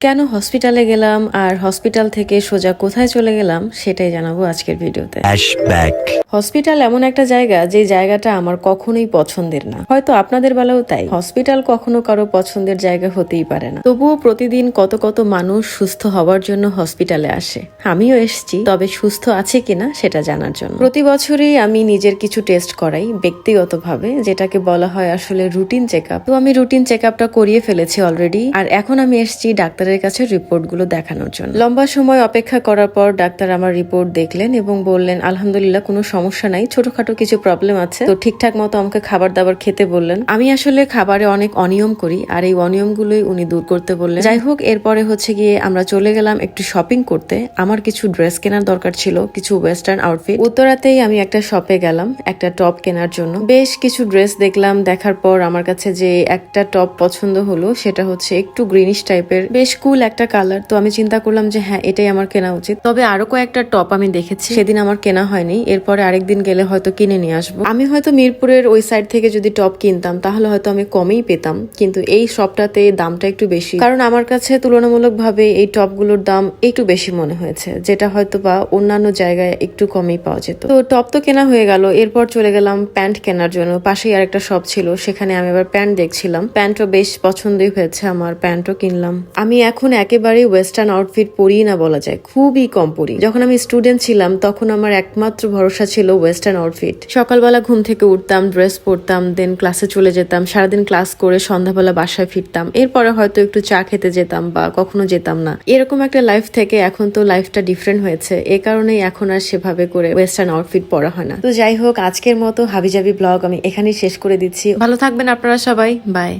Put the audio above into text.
কেন হসপিটালে গেলাম আর হসপিটাল থেকে সোজা কোথায় চলে গেলাম সেটাই জানাব আজকের ভিডিওতে। হসপিটাল এমন একটা জায়গা যে জায়গাটা আমার কখনোই পছন্দের না। হয়তো আপনাদের বেলাও তাই। হসপিটাল কখনো কারও পছন্দের জায়গা হতেই পারে না। তবুও প্রতিদিন কত কত মানুষ সুস্থ হওয়ার জন্য হসপিটালে আসে। আমিও এসেছি তবে সুস্থ আছে কিনা সেটা জানার জন্য। প্রতি বছরই আমি নিজের কিছু টেস্ট করাই ব্যক্তিগতভাবে যেটাকে বলা হয় আসলে রুটিন চেক আপ তো আমি রুটিন চেক আপটা করিয়ে ফেলেছি অলরেডি আর এখন আমি এসেছি ডাক্তারের কাছে রিপোর্টগুলো দেখানোর জন্য। লম্বা সময় অপেক্ষা করার পর ডাক্তার আমার রিপোর্ট দেখলেন এবং বললেন, আলহামদুলিল্লাহ, কোনো সমস্যা নাই। ছোটখাটো কিছু প্রবলেম আছে। তো ঠিকঠাক মতো আমাকে খাবার দাবার খেতে বললেন। আমি আসলে খাবারে অনেক অনিয়ম করি আর এই অনিয়মগুলোই উনি দূর করতে বললেন। যাই হোক, এরপরে হচ্ছে গিয়ে আমরা চলে গেলাম একটু শপিং করতে। আমার কিছু ড্রেস কেনার দরকার ছিল, কিছু ওয়েস্টার্ন আউটফিট উত্তরাতেই আমি একটা শপে গেলাম, একটা টপ কেনার জন্য। বেশ কিছু ড্রেস দেখলাম। দেখার পর আমার কাছে যে একটা টপ পছন্দ হলো, সেটা হচ্ছে একটু গ্রিনিশ টাইপের বেশ কুল একটা কালার তো আমি চিন্তা করলাম যে হ্যাঁ এটাই আমার কেনা উচিত। তবে আরও কয়েকটা টপ আমি দেখেছি। সেদিন আমার কেনা হয়নি, এরপরে আরেকদিন গেলে হয়তো কিনে নিয়ে আসব। আমি হয়তো মিরপুরের ওই সাইড থেকে যদি টপ কিনতাম, তাহলে হয়তো আমি কমেই পেতাম। কিন্তু এই শপটাতে দামটা একটু বেশি। কারণ আমার কাছে তুলনামূলকভাবে এই টপগুলোর দাম একটু বেশি মনে হয়েছে, যেটা হয়তো বা অন্যান্য জায়গায় একটু কমেই পাওয়া যেত। তো টপ তো কেনা হয়ে গেল, এরপর চলে গেলাম প্যান্ট কেনার জন্য। পাশেই আরেকটা শপ ছিল, সেখানে আমি আবার প্যান্ট দেখছিলাম। প্যান্টও বেশ পছন্দই হয়েছে, আমার প্যান্টও কিনলাম। আমি এখন একেবারেই ওয়েস্টার্ন আউটফিট পরি না বলা যায়, খুবই কম পরি। যখন আমি স্টুডেন্ট ছিলাম, তখন আমার একমাত্র ভরসা ছিল ওয়েস্টার্ন আউটফিট সকালবেলা ঘুম থেকে উঠতাম ড্রেস পরতাম দেন ক্লাসে চলে যেতাম, সারাদিন ক্লাস করে সন্ধ্যাবেলা বাসায় ফিরতাম। এরপরে হয়তো একটু চা খেতে যেতাম বা কখনো যেতাম না। এরকম একটা লাইফ থেকে এখন তো লাইফটা ডিফারেন্ট হয়েছে। এ কারণেই এখন আর সেভাবে করে ওয়েস্টার্ন আউটফিট পরা হয় না। তো যাই হোক, আজকের মতো হাবিজাবি ব্লগ আমি এখানেই শেষ করে দিচ্ছি। ভালো থাকবেন আপনারা সবাই। বাই